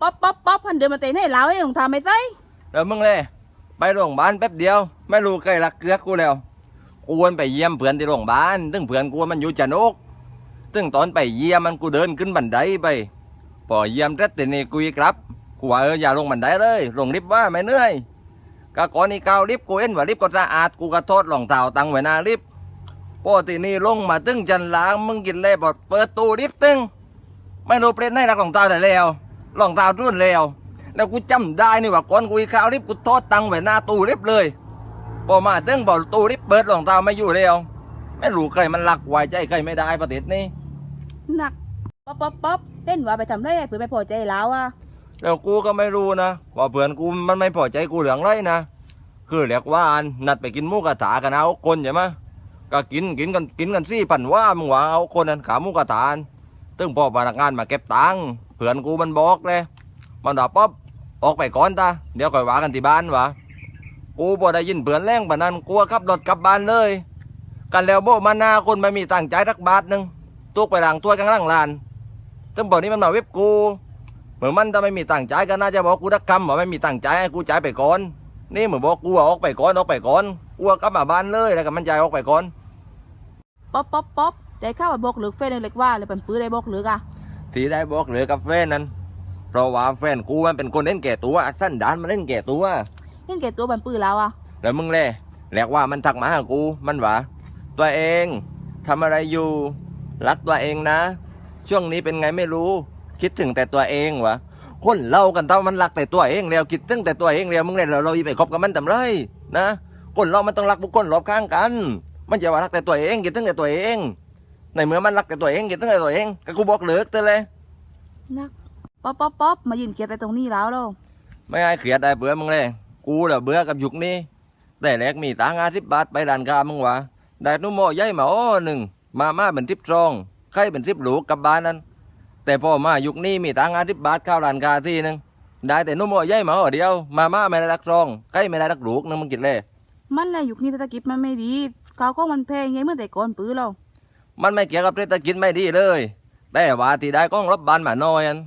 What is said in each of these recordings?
ป๊อปป๊อปป๊อปพันเดินมาเตะให้เราให้หลงทาไม่ใส่แล้วมึงเลยไปโรงพยาบาลแป๊บเดียว ไม่รู้ใครรักเกลือกกูแล้วกูวนไปเยี่ยมเพื่อนที่โรงพยาบาลซึ่งเพื่อนกูมันอยู่จันทกซึ่งตอนไปเยี่ยมมันกูเดินขึ้นบันไดไปพอเยี่ยมเสร็จทีนี้กูอีกครับกูว่าเอออย่าลงบันไดเลยลงลิฟต์ว่าไม่เหนื่อยก็ก่อนนี้ก้าวลิฟต์กูเห็นว่าลิฟต์ก็สะอาดกูก็โทษรองเท้าตังไว้หน้าลิฟต์พอทีนี้ลงมาตึงจันล้างมึงกินเลยบอดเปิดตู้ลิฟต์ตึงไม่รู้เปลี่ยนให้รักรองเท้าได้แล้ว รองเท้ารุ่นแล้ว แล้วกูจำได้นี่ว่าก่อนกูอีกข้าวลิฟต์กูโทษตังไว้หน้าตู้ลิฟต์เลยพอมาตึงบอกตู้ลิฟต์เปิดรองเท้าไม่อยู่แล้วไม่รู้ใครมันรักไว้ใจใครไม่ได้ประเทศนี้หนักป๊อปป๊อปป๊อปเต้นว่าไปทำไรเพื่อไปพอใจเราอะแล้วกูก็ไม่รู้นะว่าเพื่อนกูมันไม่พอใจกูเหลืองไรนะคือเรียกว่าอันนัดไปกินหมูกระถากันเอาคนใช่ไหมก็กินกินกันกินกันสี่พันว่ามึงว่าเอาคนนั้นขาหมูกระถา ตึงพอพนักงานมาเก็บตังค์เพื่อนกูมันบอกเลย มันด่าป๊อบออกไปก่อนตาเดี๋ยวค่อยว่ากันที่บ้านวะกูพอได้ยินเพื่อนแรงปานนั้นกลัวขับรถกลับบ้านเลย กันแล้วโบมาหนาคนไม่มีตังค์ใจายรักบาทหนึ่งตุกไปหลังตัวกลางล่างลานตึงบอกนี่มันมาเว็บกูเหมือนมันถ้าไม่มีตังค์จ่ายก็น่าจะบอกกูรักคำว่าไม่มีตังค์จ่ายให้กูจ่ายไปก่อนนี่เหมือนบอกกูว่าออกไปก่อนออกไปก่อนกูว่ากลับมาบ้านเลยแล้วก็มันจ่ายออกไปก่อนป๊อปป๊อปป๊อ ปได้ข้าวว่าบอกเหลือเฟนเล็กว่าเลยเป็นปื้อได้บอกเหลือกอะที่ได้บอกเหลือกับแฟนนั้น เพราะว่าแฟนกูมันเป็นคนเล่นแก่ตัวสั้นดานมันเล่นแก่ตัวเห็นแก่ตัวเป็นปื้อเราอะแล้วมึงแล่แหลกว่ามันทักมาหากูมันว่าตัวเองทำอะไรอยู่ รักตัวเองนะ ช่วงนี้เป็นไงไม่รู้ คิดถึงแต่ตัวเองวะคนเล่ากันเท่ามันรักแต่ตัวเองแล้วคิดถึงแต่ตัวเองแล้วมึงเลยเราเราไปคบกับมันทำไรนะคนเรามันต้องรักบุคคลรอบข้างกัน มันจะว่ารักแต่ตัวเองคิดถึงแต่ตัวเอง ในเมื่อมันรักแต่ตัวเองคิดถึงแต่ตัวเองก็กูบอกเลิกเธอเลยหนักป๊อปป๊อปป๊อปมายืนเกียร์แต่ตรงนี้แล้วเราไม่ให้เครียดได้เบื่อมึงเลย กูแหละเบื่อกับยุคนี้ แต่แรกมีตังค์ห้าสิบบาทไปร้านค้ามึงวะได้นุ่มโมใหญ่มาอ้อหนึ่งมาม่าเป็นทิปซองไข่เป็นทิปหลูกกลับบ้านนั้น แต่พอมายุคนี้มีตังค์ห้าสิบบาทเข้าร้านค้าทีหนึงได้แต่นุ่มโมใหญ่มาอ้อเดียว มาม่าไม่ได้รักซองไข่ไม่ได้รักหลูกนึงมึงกินเลยมันน่ะยุคนี้เศรษฐกิจมันไม่ดีข้าวก็มันแพงไงเมื่อแต่ก่อนปื้อเรา มันไม่เกี่ยวกับเศรษฐกิจไม่ดีเลย แต่ว่าที่ได้กล้องรบบ้านมาน้อยอัน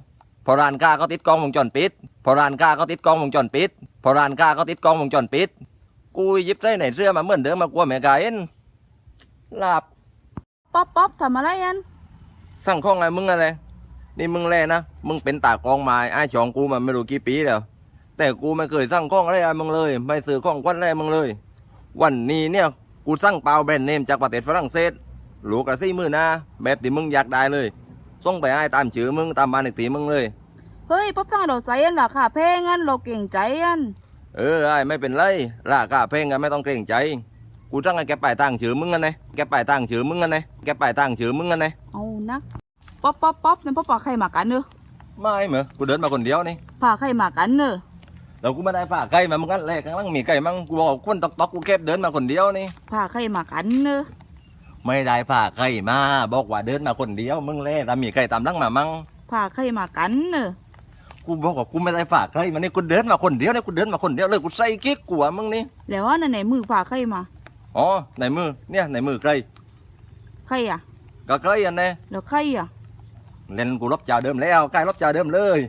พอร้านค้าเขาติดกล้องวงจรปิดพอร้านค้าเขาติดกล้องวงจรปิดพอร้านค้าเขาติดกล้องวงจรปิด กูหยิบใส่ในเสื้อมาเหมือนเดิมมากลัวแม่กายเอ็นหลับป๊อปป๊อปทำอะไรยันสั่งข้องไงมึงอะไรนี่มึงแล่นะ มึงเป็นตากองไม้ไอ้ายชองกูมาไม่รู้กี่ปีแล้วแต่กูไม่เคยสั่งข้องอะไรไอ้มึงเลย ไม่ซื้อข้องควันอะไรมึงเลย วันนี้เนี่ยกูสั่งเปล่าแบรนด์เนมจากประเทศฝรั่งเศสห ลูกกระซี่มือหนาแบบที่มึงอยากได้เลยส่งไปให้ตามชื่อมึงตามบ้านอีกตีมึงเลยเฮ้ยป๊อปตั้งเราใส่ยันราคาแพงยันเราเก่งใจยันเออไอ้ไม่เป็นไรราคาแพงกันไม่ต้องเกรงใจกูสั่งให้แกไปตั้งชื่อมึงกันไงแกไปตั้งชื่อมึงกันไงแกไปตั้งชื่อมึงกันไงเอานักป๊อปป๊อปป๊อปเป็นป๊อปปากใครมากันเนอะไม่เหมือกูเดินมาคนเดียวนี่พาใครมากันเนอะแล้วกูไม่ได้ฝากใครมามึงกันแรกข้างล่างมีใครมั่งกูบอกว่าคนตอกตอกกูแคบเดินมาคนเดียวนี่พาใครมากันเนอะ ไม่ได้ฝากใครมา บอกว่าเดินมาคนเดียว มึงแล่ตามมีใครตามหลังมามั่งพาใครมากันเนอะกูบอกว่ากูไม่ได้ฝากใครมานี่กูเดินมาคนเดียวเนี่ยกูเดินมาคนเดียวเลยกูใส่กิ๊กกูอะมึงนี่แล้วว่าในไหนมือพาใครมาอ๋อในมือเนี่ยในมือใครใครอะก็ใครอันแน่แล้วใครอะเล่นกูลบจ่าเดิมแล้วใกล้ลบจ่าเดิมเลย